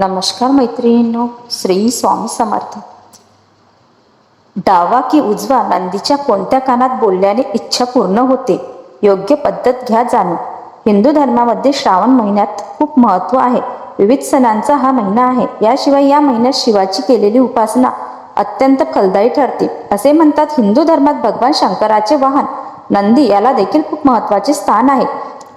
नमस्कार मैत्रिणींनो श्री स्वामी समर्थ. डावा की उजवा नंदीच्या कोणत्या कानात बोलल्याने इच्छा पूर्ण होते योग्य पद्धत घ्या जाणून. हिंदू धर्मामध्ये श्रावण महिन्यात खूप महत्त्व आहे. विविध सणांचा हा महिना आहे. याशिवाय या महिन्यात शिवाची केलेली उपासना अत्यंत फलदायी ठरते. असे म्हणतात हिंदू धर्मात भगवान शंकराचे वाहन नंदी याला देखील खूप महत्त्वाचे स्थान आहे.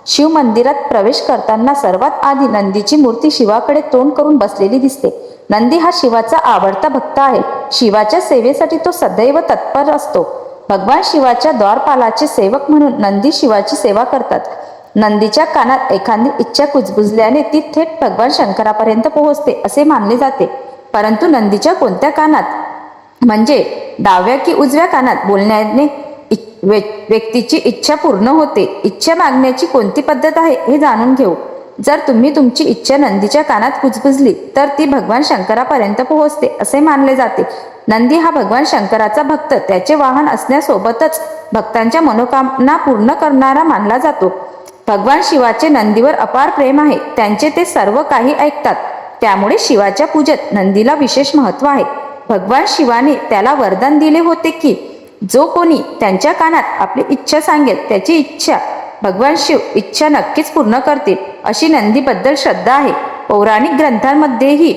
शिव मंदिरात प्रवेश करताना सर्वात आधी नंदीची मूर्ती शिवाकडे तोंड करून बसलेली दिसते. नंदी हा शिवाचा आवडता भक्त आहे. शिवाच्या सेवेसाठी तो सदैव तत्पर असतो. भगवान शिवाच्या द्वारपालाचे सेवक म्हणून नंदी शिवाची सेवा करतात. नंदीच्या कानात एखादी इच्छा कुजबुजल्याने ती थेट भगवान शंकरापर्यंत पोहोचते असे मानले जाते. परंतु नंदीच्या कोणत्या कानात? म्हणजे डाव्या की उजव्या कानात बोलण्याने व्यक्तीची इच्छा पूर्ण होते. इच्छा मागण्याची कोणती पद्धत आहे हे जाणून घेऊ. जर तुम्ही तुमची इच्छा नंदीच्या कानात कुजबुजली तर ती भगवान शंकरापर्यंत पोहोचते असे मानले जाते. नंदी हा भगवान शंकराचा भक्त. त्याचे वाहन असण्यासोबतच भक्तांच्या मनोकामना पूर्ण करणारा मानला जातो. भगवान शिवाचे नंदीवर अपार प्रेम आहे. त्यांचे ते सर्व काही ऐकतात. त्यामुळे शिवाच्या पूजेत नंदीला विशेष महत्त्व आहे. भगवान शिवाने त्याला वरदान दिले होते की जो कोणी त्यांच्या कानात आपली इच्छा सांगेल त्याची इच्छा भगवान शिव इच्छा नक्कीच पूर्ण करतील अशी नंदीबद्दल श्रद्धा आहे. पौराणिक ग्रंथांमध्येही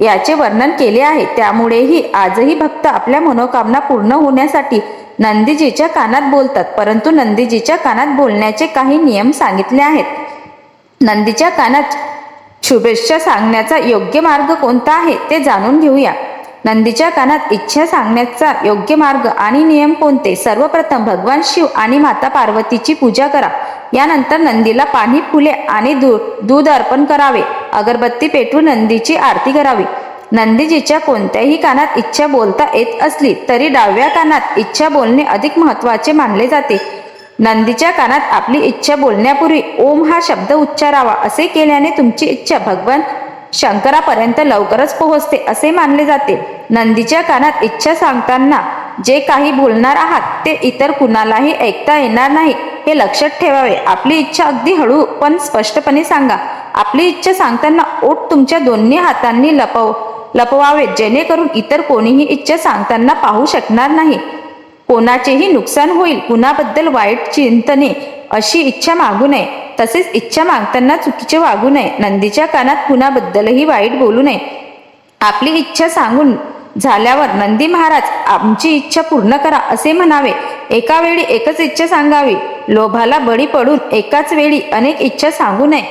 याचे वर्णन केले आहे. त्यामुळेही आजही भक्त आपल्या मनोकामना पूर्ण होण्यासाठी नंदीजीच्या कानात बोलतात परंतु नंदीजीच्या कानात बोलण्याचे काही नियम सांगितले आहेत. नंदीच्या कानात शुभेच्छा सांगण्याचा योग्य मार्ग कोणता आहे ते जाणून घेऊया. नंदीच्या कानात इच्छा सांगण्याचा योग्य मार्ग आणि नियम कोणते? सर्वप्रथम भगवान शिव आणि माता पार्वतीची पूजा करा. यानंतर नंदीला पाणी फुले आणि दूध दूध अर्पण करावे. अगरबत्ती पेटवून नंदीची आरती करावी. नंदीजीच्या कोणत्याही कानात इच्छा बोलता येत असली तरी डाव्या कानात इच्छा बोलणे अधिक महत्त्वाचे मानले जाते. नंदीच्या कानात आपली इच्छा बोलण्यापूर्वी ओम हा शब्द उच्चारावा असे केल्याने तुमची इच्छा भगवान शंकरापर्यंत लवकरच पोहोचते असे मानले जाते. नंदीच्या कानात इच्छा सांगताना जे काही बोलणार आहात ते इतर कुणालाही ऐकता येणार नाही. हे लक्षात ठेवावे. आपली इच्छा अगदी हळू पण स्पष्टपणे सांगा. आपली इच्छा सांगताना ओठ तुमच्या दोन्ही हातांनी लपव लपवावे. जेणेकरून इतर कोणीही इच्छा सांगताना पाहू शकणार नाही. कोणाचेही नुकसान होईल. कुणाबद्दल वाईट चिंतने अशी इच्छा मागू नये. तसेच इच्छा मागताना चुकीचे वागू नये. नंदीच्या कानात कुणाबद्दलही वाईट बोलू नये. आपली इच्छा सांगून झाल्यावर नंदी महाराज आमची इच्छा पूर्ण करा असे म्हणावे. एका वेळी एकच इच्छा सांगावी. लोभाला बळी पडून एकाच वेळी अनेक इच्छा सांगू नये.